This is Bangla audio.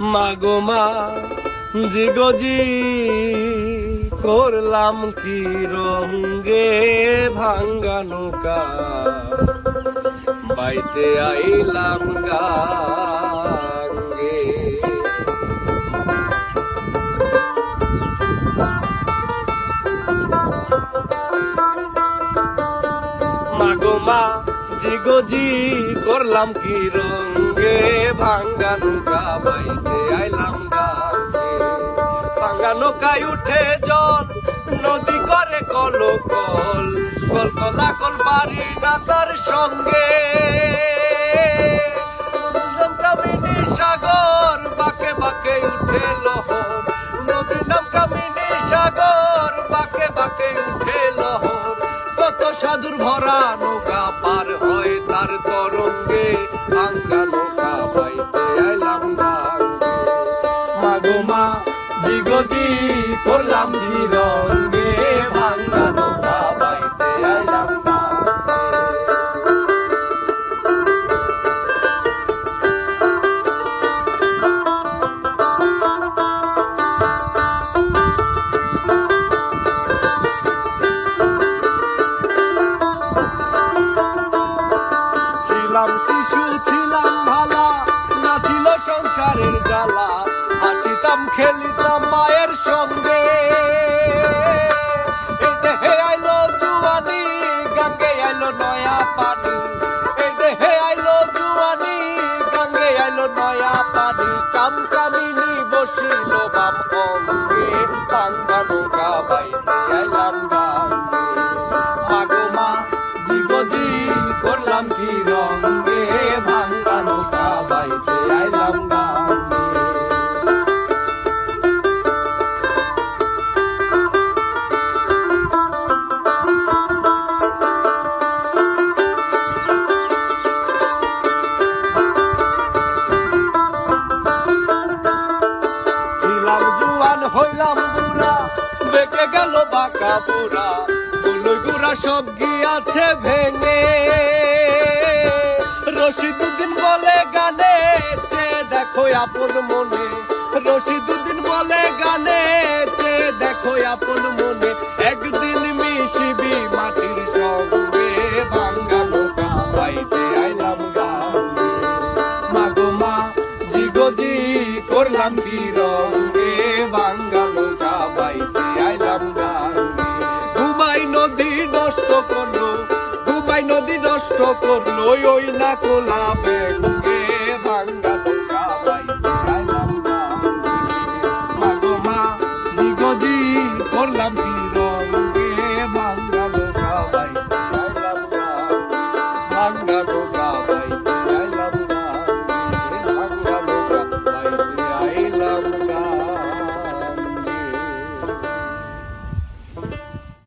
মাগো মা, জিগজি, করলাম কি রঙ্গে ভাঙ্গা নৌকা? বাইতে আইলাম গাঙ্গে। মাগো মা, জিগজি, করলাম কি রঙ্গে? আইলাম উঠে জল, নদী করে কল কল কল কলা কল পারি না তার সঙ্গে সাগর, বাকে বাকে উঠে লহর। নদীর নাম কামিনী সাগর, বাকে বাকে উঠে সাধুর ভরা নৌকা পার হয় তার তরঙ্গে। ভাঙ্গা জিগজি করলাম রঙ্গে ভাঙ্গা নৌকা বাইতে আইলাম ছিলাম শিশু ছিলাম ভালা না ছিল পানি। এই দেহে আইলো জুয়ানি গাঙ্গে আইলো নয়া পানি। কাম কামিনী বসিল বাম হইলাম বুড়া বেঁকে গেল বাঁকা বুড়া। গুলুই গুড়া সব গিয়াছে ভেঙে। রশিদুদ্দিন বলে গানে, চে দেখো আপন মনে। রশিদুদ্দিন বলে গানে, চে দেখো আপন মনে। একদিন মিশিবি মাটির সঙ্গে ভাঙ্গা নৌকা বাইতে আইলাম গাঙ্গে মাগো মা জিগজি করলাম কি নদী নষ্ট ওই না কোলা বেঙ্গে ভাঙ্গা মাগো মা করলাম